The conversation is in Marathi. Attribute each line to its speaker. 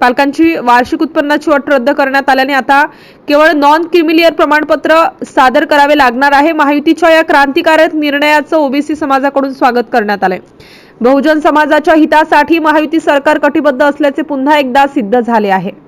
Speaker 1: पालकांची वार्षिक उत्पन्नाची अट रद्द करण्यात आल्याने आता केवळ नॉन क्रिमिलियर प्रमाणपत्र सादर करावे लागणार आहे. महायुतीच्या या क्रांतिकारक निर्णयाचं ओबीसी समाजाकडून स्वागत करण्यात आलंय. बहुजन समाजाच्या हितासाठी महायुती सरकार कटिबद्ध असल्याचे पुन्हा एकदा सिद्ध झाले आहे.